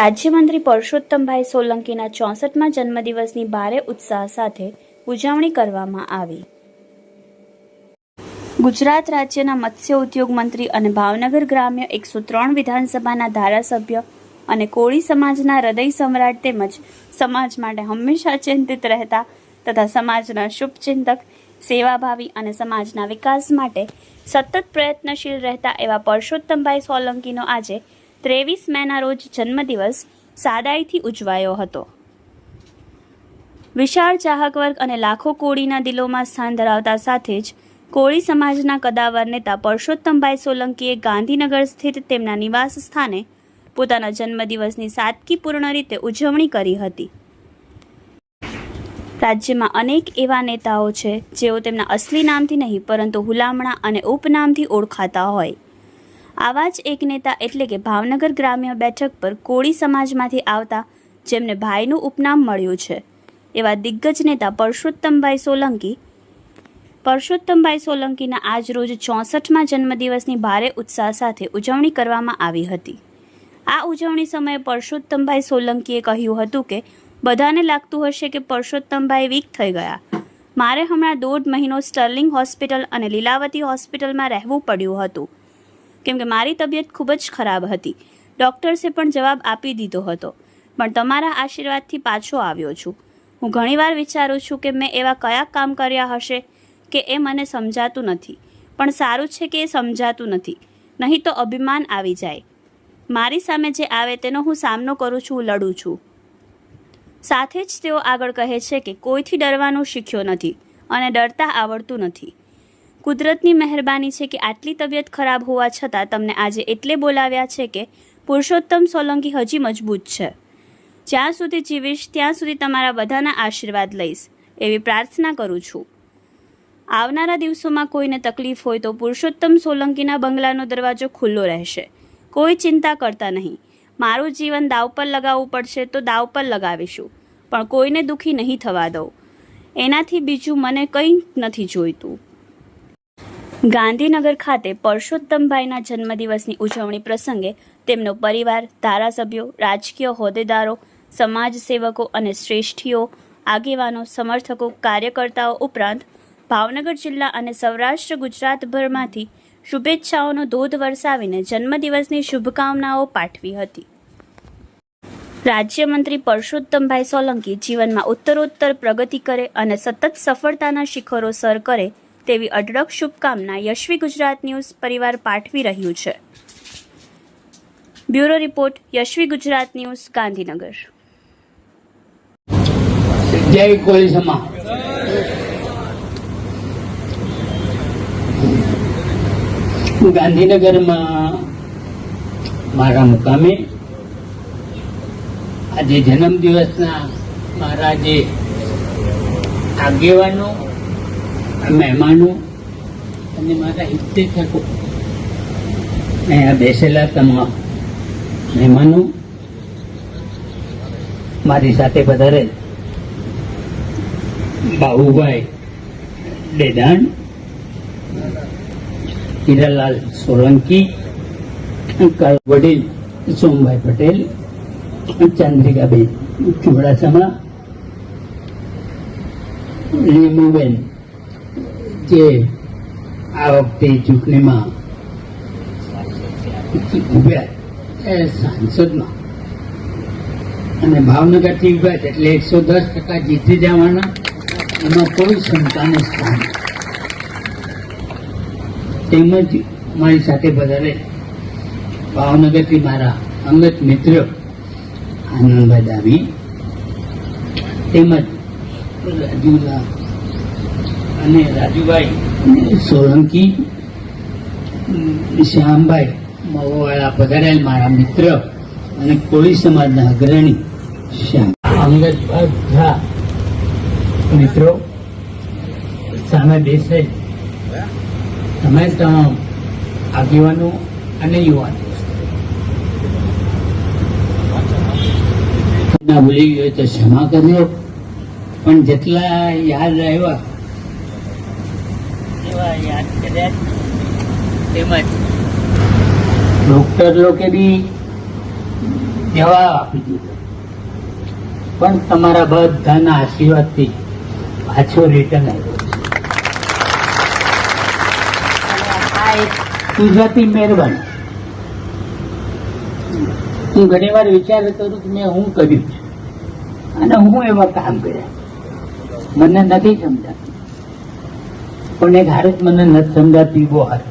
રાજ્યમંત્રી પરસોત્તમભાઈ સોલંકીના ચોસઠમાં જન્મદિવસની ભારે ઉત્સાહ સાથે ઉજવણી કરવામાં આવી. ગુજરાત રાજ્યના મત્સ્ય ઉદ્યોગ મંત્રી અને ભાવનગર ગ્રામ્ય એકસો ત્રણ વિધાનસભાના ધારાસભ્ય અને કોળી સમાજના હૃદય સમ્રાટ તેમજ સમાજ માટે હંમેશા ચિંતિત રહેતા તથા સમાજના શુભચિંતક સેવાભાવી અને સમાજના વિકાસ માટે સતત પ્રયત્નશીલ રહેતા એવા પરસોત્તમભાઈ સોલંકીનો આજે ત્રેવીસ મેના રોજ જન્મદિવસ સાદાઈથી ઉજવાયો હતો. વિશાળ ચાહક વર્ગ અને લાખો કોળીના દિલોમાં સ્થાન ધરાવતા સાથે જ કોળી સમાજના કદાવર નેતા પરસોત્તમભાઈ સોલંકીએ ગાંધીનગર સ્થિત તેમના નિવાસ સ્થાને પોતાના જન્મદિવસની સાદગીપૂર્ણ રીતે ઉજવણી કરી હતી. રાજ્યમાં અનેક એવા નેતાઓ છે જેઓ તેમના અસલી નામથી નહીં, પરંતુ હુલામણા અને ઉપનામથી ઓળખાતા હોય. આવા જ એક નેતા એટલે કે ભાવનગર ગ્રામ્ય બેઠક પર કોળી સમાજમાંથી આવતા જેમને ભાઈનું ઉપનામ મળ્યું છે. એવા દિગ્ગજ નેતા પરસોત્તમભાઈ સોલંકી, પરસોત્તમભાઈ સોલંકીના આજ રોજ ચોસઠમાં જન્મદિવસની ભારે ઉત્સાહ સાથે ઉજવણી કરવામાં આવી હતી. આ ઉજવણી સમયે પરસોત્તમભાઈ સોલંકીએ કહ્યું હતું કે, બધાને લાગતું હશે કે પરસોત્તમભાઈ વીક થઈ ગયા. મારે હમણાં દોઢ મહિનો સ્ટર્લિંગ હોસ્પિટલ અને લીલાવતી હોસ્પિટલમાં રહેવું પડ્યું હતું. કેમ કે મારી તબિયત ખૂબ જ ખરાબ હતી. ડૉક્ટર્સે પણ જવાબ આપી દીધો હતો. પણ તમારા આશીર્વાદથી પાછો આવ્યો છું. હું ઘણીવાર વિચારું છું કે મેં એવા કયા કામ કર્યા હશે કે એ મને સમજાતું નથી. પણ સારું છે કે એ સમજાતું નથી. નહીં તો અભિમાન આવી જાય. મારી સામે જે આવે તેનો હું સામનો કરું છું, લડું છું. સાથે જ તેઓ આગળ કહે છે કે કોઈથી ડરવાનું શીખ્યો નથી અને ડરતા આવડતું નથી. કુદરતની મહેરબાની છે કે આટલી તબિયત ખરાબ હોવા છતાં તમને આજે એટલે બોલાવ્યા છે કે પુરુષોત્તમ સોલંકી હજી મજબૂત છે. જ્યાં સુધી જીવીશ, ત્યાં સુધી તમારા બધાના આશીર્વાદ લઈશ, એવી પ્રાર્થના કરું છું. આવનારા દિવસોમાં કોઈને તકલીફ હોય તો પુરુષોત્તમ સોલંકીના બંગલાનો દરવાજો ખુલ્લો રહેશે. કોઈ ચિંતા કરતા નહીં. મારું જીવન દાવ પર લગાવવું પડશે તો દાવ પર લગાવીશું. પણ કોઈને દુઃખી નહીં થવા દઉં. એનાથી બીજું મને કંઈ નથી જોઈતું. ગાંધીનગર ખાતે પરસોત્તમભાઈના જન્મદિવસની ઉજવણી પ્રસંગે તેમનો પરિવાર, ધારાસભ્યો, રાજકીય હોદ્દેદારો, સમાજસેવકો અને શ્રેષ્ઠીઓ, આગેવાનો, સમર્થકો, કાર્યકર્તાઓ ઉપરાંત ભાવનગર જિલ્લા અને સૌરાષ્ટ્ર ગુજરાતભરમાંથી શુભેચ્છાઓનો ધોધ વરસાવીને જન્મદિવસની શુભકામનાઓ પાઠવી હતી. રાજ્યમંત્રી પરસોત્તમભાઈ સોલંકી જીવનમાં ઉત્તરોત્તર પ્રગતિ કરે અને સતત સફળતાના શિખરો સર કરે તેવી અઢળક શુભકામના યશવી ગુજરાત ન્યૂઝ પરિવાર પાઠવી રહ્યું છે. Bureau report, Yashvi Gujarat news, Gandhinagar. જય કોળી સમા ગાંધીનગરમાં મારા મુકામે આજે જન્મદિવસના મારા જે આગેવાનો મહેમાનો. અને મારા હિતેશકો અહીંયા બેસેલા તમામ મહેમાનો મારી સાથે વધારે બાહુભાઈ દેદાણ હીરાલાલ સોલંકી વડીલ સોમભાઈ પટેલ ચંદ્રિકાબેન ચુડાસમા લીમુબેન જે આ વખતે ચૂંટણીમાં સાંસદમાં. અને ભાવનગરથી ઊભા છે એટલે એકસો દસ ટકા જીતી જવાના એમાં કોઈ શંકાનું સ્થાન તેમજ મારી સાથે વધારે ભાવનગરથી મારા અંગત મિત્ર આનંદભાઈ દામી તેમજ રાજુલા અને રાજુભાઈ સોલંકી, શ્યામભાઈ મવોવાળા પધારેલ મારા મિત્ર અને કોળી સમાજના અગ્રણી શ્યામ. અંગત બધા મિત્રો, સામે બેસે. તમે તમામ આગેવાનો અને યુવાનો ભૂલી ગયો તો ક્ષમા કરજો પણ જેટલા યાદ આવ્યા પણ તમારા બધાના આશીર્વાદથી પાછો રિટર્ન આવ્યો. આ એક મહેરબાની હું ઘણી વાર વિચાર કરું કે મેં હું કર્યું છે? અને હું એવા કામ કર્યા. મને નથી સમજાતું. પણ એક હારત મને નથી સમજાતી બહુ હારત